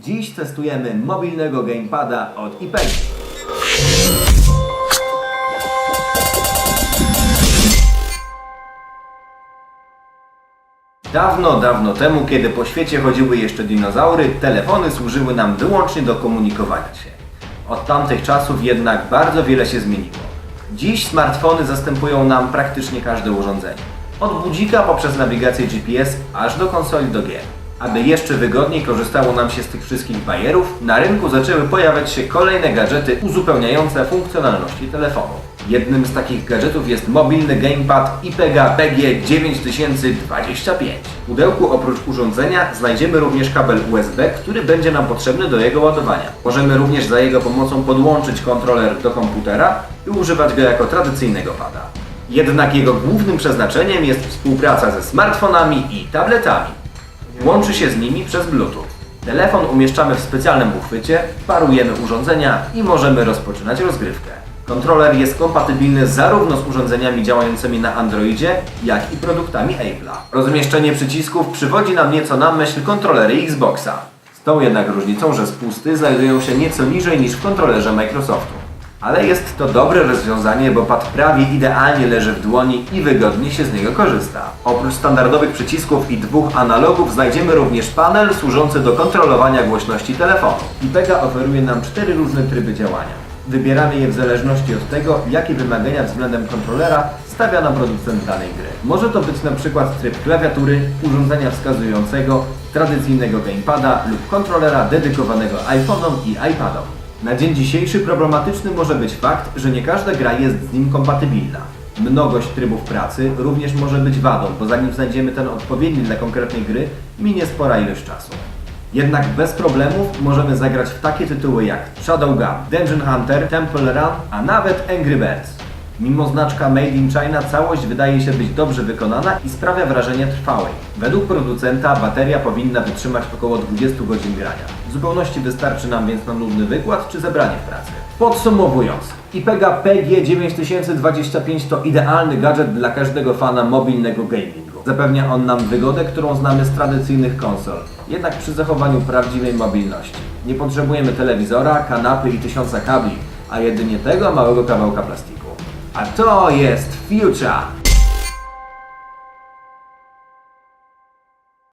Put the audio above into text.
Dziś testujemy mobilnego gamepada od IPEG. Dawno, dawno temu, kiedy po świecie chodziły jeszcze dinozaury, telefony służyły nam wyłącznie do komunikowania się. Od tamtych czasów jednak bardzo wiele się zmieniło. Dziś smartfony zastępują nam praktycznie każde urządzenie. Od budzika poprzez nawigację GPS aż do konsoli do gier. Aby jeszcze wygodniej korzystało nam się z tych wszystkich bajerów, na rynku zaczęły pojawiać się kolejne gadżety uzupełniające funkcjonalności telefonu. Jednym z takich gadżetów jest mobilny gamepad IPEGA PG 9025. W pudełku oprócz urządzenia znajdziemy również kabel USB, który będzie nam potrzebny do jego ładowania. Możemy również za jego pomocą podłączyć kontroler do komputera i używać go jako tradycyjnego pada. Jednak jego głównym przeznaczeniem jest współpraca ze smartfonami i tabletami. Łączy się z nimi przez Bluetooth. Telefon umieszczamy w specjalnym uchwycie, parujemy urządzenia i możemy rozpoczynać rozgrywkę. Kontroler jest kompatybilny zarówno z urządzeniami działającymi na Androidzie, jak i produktami Apple'a. Rozmieszczenie przycisków przywodzi nam nieco na myśl kontrolery Xboxa. Z tą jednak różnicą, że spusty znajdują się nieco niżej niż w kontrolerze Microsoftu. Ale jest to dobre rozwiązanie, bo pad prawie idealnie leży w dłoni i wygodnie się z niego korzysta. Oprócz standardowych przycisków i dwóch analogów znajdziemy również panel służący do kontrolowania głośności telefonu. IPEGA oferuje nam cztery różne tryby działania. Wybieramy je w zależności od tego, jakie wymagania względem kontrolera stawia nam producent danej gry. Może to być na przykład tryb klawiatury, urządzenia wskazującego, tradycyjnego gamepada lub kontrolera dedykowanego iPhone'om i iPadom. Na dzień dzisiejszy problematyczny może być fakt, że nie każda gra jest z nim kompatybilna. Mnogość trybów pracy również może być wadą, bo zanim znajdziemy ten odpowiedni dla konkretnej gry, minie spora ilość czasu. Jednak bez problemów możemy zagrać w takie tytuły jak Shadowgun, Dungeon Hunter, Temple Run, a nawet Angry Birds. Mimo znaczka Made in China całość wydaje się być dobrze wykonana i sprawia wrażenie trwałej. Według producenta bateria powinna wytrzymać około 20 godzin grania. W zupełności wystarczy nam więc na nudny wykład czy zebranie w pracy. Podsumowując, IPEGA PG 9025 to idealny gadżet dla każdego fana mobilnego gamingu. Zapewnia on nam wygodę, którą znamy z tradycyjnych konsol, jednak przy zachowaniu prawdziwej mobilności. Nie potrzebujemy telewizora, kanapy i tysiąca kabli, a jedynie tego małego kawałka plastiku. A to jest Future!